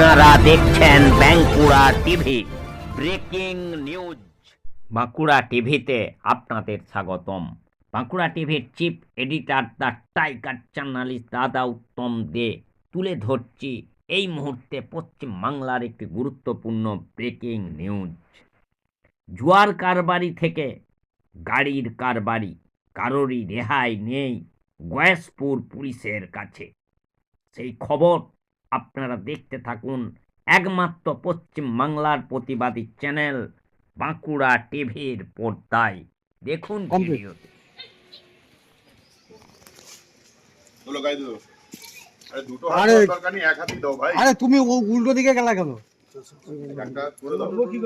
আপনারা দেখছেন Bankura TV, breaking news. Bankura টিভিতে আপনাদের স্বাগতম। বাঁকুড়া টিভির chief editor the tiger journalist দাদা উত্তম দে তুলে ধরছি এই মুহূর্তে পশ্চিম বাংলার একটি গুরুত্বপূর্ণ ব্রেকিং নিউজ। জুয়ার কারবারি থেকে গাড়ির কারবারি, কারোরই রেহাই নেই গয়েশপুর পুলিশের কাছে। সেই খবর আপনারা দেখতে থাকুন একমাত্র পশ্চিম বাংলার প্রতিবাদী চ্যানেল বাঁকুড়া টিভির পর্দায়। দেখুন. ভিডিওতে আরে তুমি উল্টো দিকে গেলা কেন? কি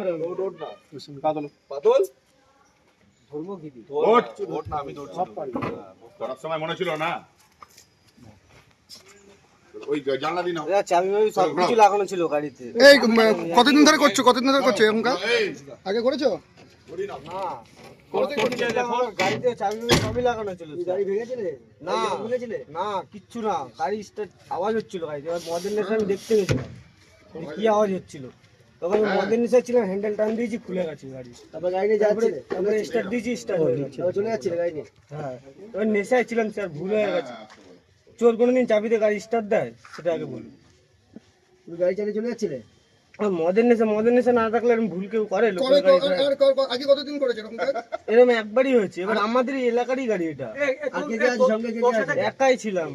সময় মনে ছিল না? ওই জানলা দিন চাবি মাবি সব কিছু লাগানো ছিল গাড়িতে। এই কতদিন ধরে করছ কতদিন ধরে করছ এরকম কাজ আগে করেছ? না। গাড়িতে চাবি মাবি সবই লাগানো ছিল গাড়ি ভেঙেছিলে? না ভেঙেছিলে? না কিচ্ছু না। গাড়ি স্টার্ট আওয়াজ হচ্ছিল গাড়িতে। এবার মদের আমি দেখতে গেছিলাম কি আওয়াজ হচ্ছিল। তখন মদের ছিলাম হ্যান্ডেল টান দিয়েছি খুলে গেছে গাড়ি। তারপর গাড়ি নিয়ে যাচ্ছে তারপরে স্টার্ট দিয়েছি স্টার্ট হয়ে গেছে। চলে যাচ্ছিল গাড়ি নিয়ে হ্যাঁ। এবার নেশায় ছিলাম স্যার ভুল হয়ে গেছে। চোর কোনোদিন চাবিতে গাড়ি স্টার্ট দেয়? সেটা আগে বলুন। গাড়ি চালিয়ে চলে যাচ্ছিলে? মদের নেশা মদের নেশা না থাকলে এরকম ভুল কেউ করে? লোকের গাড়ি আগে কতদিন করেছ এরকম এরকম একবারই হয়েছে। এবার আমাদের এলাকারই গাড়ি এটা। সঙ্গে একাই ছিলাম।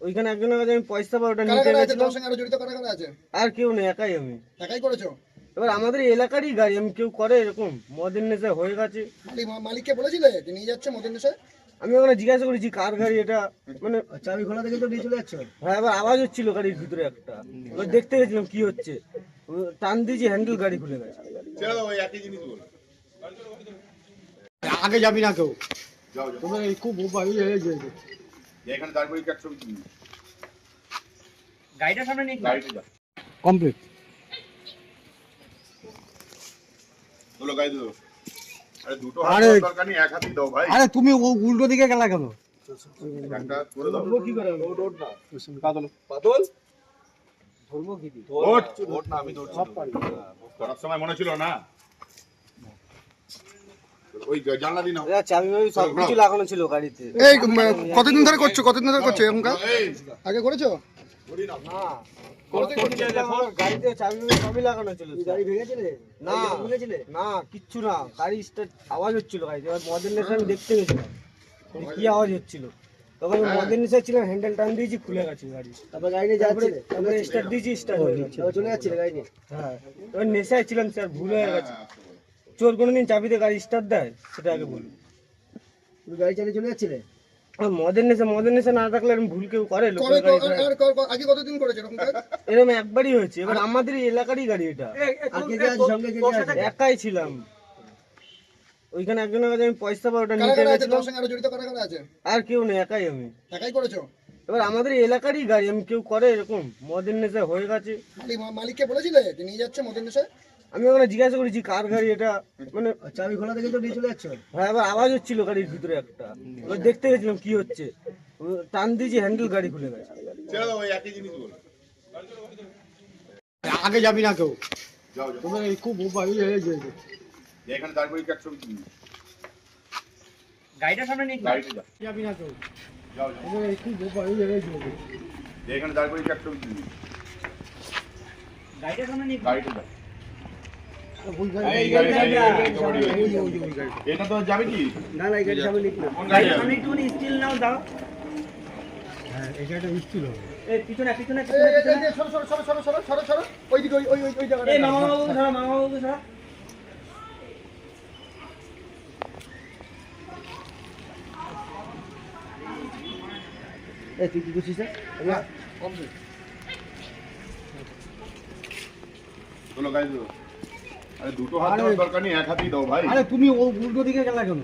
ওইখানে একজনের কাছে আমি পয়সা পাই ওটা নিতে গেছিলাম। তোর সঙ্গে আরও জড়িত কারা কারা আছে? আর কেউ নেই একাই আমি। একাই করেছ? এবার আমাদের এলাকারই গাড়ি আমি কেউ করে এরকম? মদের নেশা হয়ে গেছে। মালিককে বলেছিলে যে নিয়ে যাচ্ছে মদের নেশায় আমি ওখানে জিজ্ঞাসা করেছি কার গাড়ি এটা? মানে চাবি খোলা থেকে তো নিয়ে চলে যাচ্ছ হ্যাঁ এবার আওয়াজ হচ্ছিল গাড়ির ভিতরে একটা। এবার দেখতে গেছিলাম কি হচ্ছে। টান দিয়েছি হ্যান্ডেল গাড়ি খুলে গেছে। ছেড়ে ওই একই জিনিস বলো। আগে যাবি না কেউ। যাও যাও। তোমার এই খুব এখানে দাঁড় করে একশো গাড়িটা সামনে নিয়ে কমপ্লিট দুটো গাই দিও আরে দুটো আরে- হাত দরকার নেই এক হাতই দাও ভাই। আরে তুমি ও উল্টো দিকে গেলা কেন? একটা করে দাও। কি করে ওঠ না। বাদল বাদল ধরবো কি ওঠ ওঠ না আমি ধরছি। করার সময় মনে ছিল না? ওই জানলা দিন চাবি সব কিছু লাগানো ছিল গাড়িতে। এই উম, কতদিন ধরে করছ? কতদিন ধরে করছ এরকম আগে করেছ? গাড়িতে চাবি সবই লাগানো ছিল গাড়ি ভেঙেছিলে? না ভেঙেছিলে? না কিচ্ছু না। গাড়ি স্টার্ট আওয়াজ হচ্ছিল গাড়িতে। এবার মদের নেশা আমি দেখতে গেছিলাম যে কি আওয়াজ হচ্ছিল। তখন আমি মদের নেশা ছিলাম হ্যান্ডেল টান দিয়েছি খুলে গেছে গাড়ি। তারপর গাড়ি নিয়ে তারপরে যাচ্ছিলে? তারপরে স্টার্ট দিয়েছি স্টার্ট হয়ে গেছে। চলে যাচ্ছিলে গাড়ি নিয়ে? হ্যাঁ। এবার নেশায় ছিলাম স্যার ভুল হয়ে গেছে। চোর কোনোদিন চাবিতে গাড়ি স্টার্ট দেয় সেটা আগে বলুন। গাড়ি চালিয়ে চলে যাচ্ছিলে? মদের নেশা মদের নেশা না থাকলে এরকম ভুল কেউ করে আগে কতদিন করেছ এরকম এরকম একবারই হয়েছে। এবার আমাদের এই এলাকারই গাড়ি এটা। একাই ছিলাম। ওইখানে একজনের কাছে আমি পয়সা পাই ওটা নিতে গেছিলাম। আর কেউ নেই একাই আমি। একাই করেছ? এবার আমাদের এলাকারই গাড়ি আমি কেউ করে এরকম মদের নেশা হয়ে গেছে। মালিক মালিককে বলেছিলে যে নিয়ে যাচ্ছে মদের নেশায়? আমি ওখানে জিজ্ঞাসা করেছি কার গাড়ি এটা? মানে চাবি খোলা থেকে তো নিয়ে চলে যাচ্ছ? হ্যাঁ এবার আওয়াজ হচ্ছিল গাড়ির ভিতরে একটা। এবার দেখতে গেছিলাম কি হচ্ছে। টান দিয়েছি হ্যান্ডেল গাড়ি খুলে গেছে। ছেড়ে দাও ওই একই জিনিস বলো। আগে যাবি না কেউ। যাও যাও। তোমার খুব এখানে গাড়িটা সামনে নিয়ে যাবি না কেউ। এখানে দাঁড় করে গাড়িটা সামনে নিয়ে এটা তো যাবে কি? না না না একটুখানি স্টিল নাও দাও হ্যাঁ এটা একটা মিষ্টি হবে। এই পিছনে পিছনে সরো সরো সরো সরো সরো সরো সরো। ওইদিকে ওই ওই ওই- ওই জায়গাটা এই মামা বাবু ধরো মামা বাবু ধরো। এই তুই কি করছিস? দুটো হাত দরকার নেই এক হাতই দাও ভাই। আরে তুমি ও উল্টো দিকে গেলা কেন?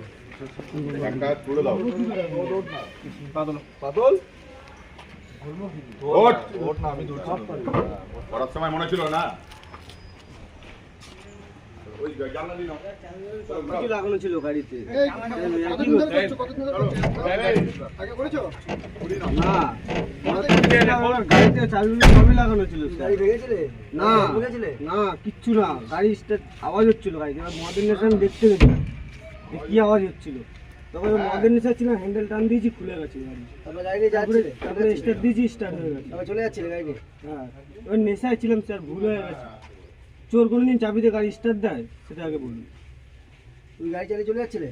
করার সময় মনে ছিল না? কিছু লাগানো ছিল গাড়িতে না না কিচ্ছু না গাড়ি আওয়াজ হচ্ছিল গাড়িতে মদের দেখতে কি আওয়াজ হচ্ছিল তখন মদের নেশা ছিল হ্যান্ডেল টান দিয়েছি খুলে গেছে গাড়ি তারপরে স্টার্ট দিয়েছি স্টার্ট হয়ে গেছে। চলে যাচ্ছিলে গাড়ি হ্যাঁ। এবার নেশায় ছিলাম স্যার ভুল হয়ে গেছে। চোর কোনোদিন চাবিতে গাড়ি স্টার্ট দেয় সেটা আগে বলুন। তুমি গাড়ি চালিয়ে চলে যাচ্ছিলে?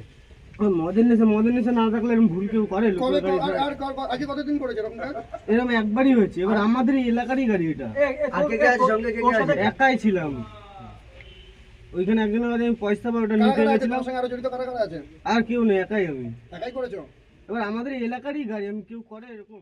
মদের নেশা মদের নেশা না থাকলে এরকম ভুল কেউ করে? কবে আর আর ক- আগে কতদিন করেছ এরকম কাজ এরকম একবারই হয়েছে। এবার আমাদের এই এলাকারই গাড়ি এটা। আর কে কে আছে সঙ্গে কে কে আছে? একাই ছিলাম। ওইখানে একজনের কাছে আমি পয়সা পাই ওটা কারা নিতে কারা আছে গেছিলাম। তোমার সঙ্গে? আরও জড়িত কারা কারা আছে? আর কেউ নেই একাই আমি। একাই করেছ? এবার আমাদের এই এলাকারই গাড়ি আমি কেউ করে এরকম?